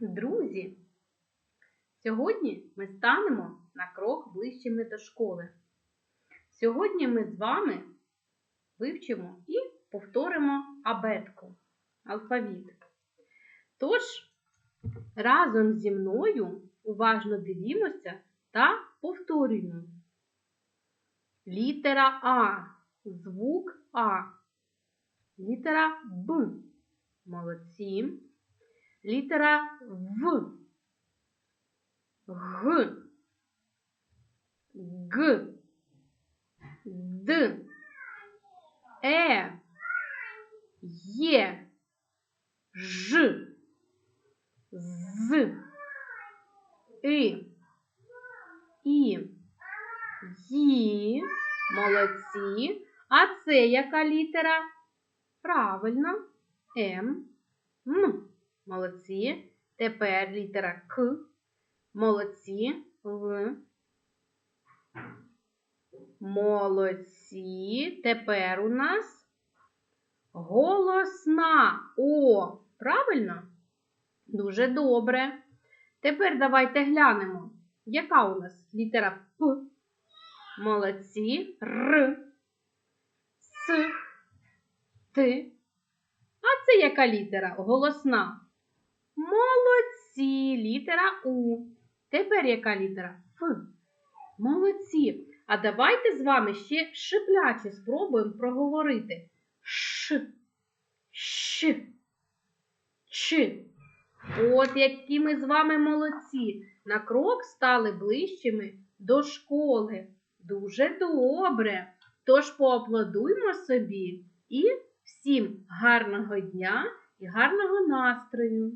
Друзі, сьогодні ми станемо на крок ближчими до школи. Сьогодні ми з вами вивчимо і повторимо абетку, алфавіт. Тож, разом зі мною уважно дивімося та повторюємо. Літера А, звук А. Літера Б. Молодці. Літера В. Г. Г. Д. Е. Є. Ж. З. И. І. Ї. Молодці. А це яка літера? Правильно. М. М. Молодці. Тепер літера К. Молодці. В. Молодці. Тепер у нас голосна О. Правильно? Дуже добре. Тепер давайте глянемо, яка у нас літера П. Молодці. Р. С. Т. А це яка літера? Голосна. Молодці. Літера У. Тепер яка літера? Ф. Молодці. А давайте з вами ще шипляче спробуємо проговорити. Ш. Щ. Ч. От які ми з вами молодці. На крок стали ближчими до школи. Дуже добре. Тож поаплодуймо собі і всім гарного дня і гарного настрою!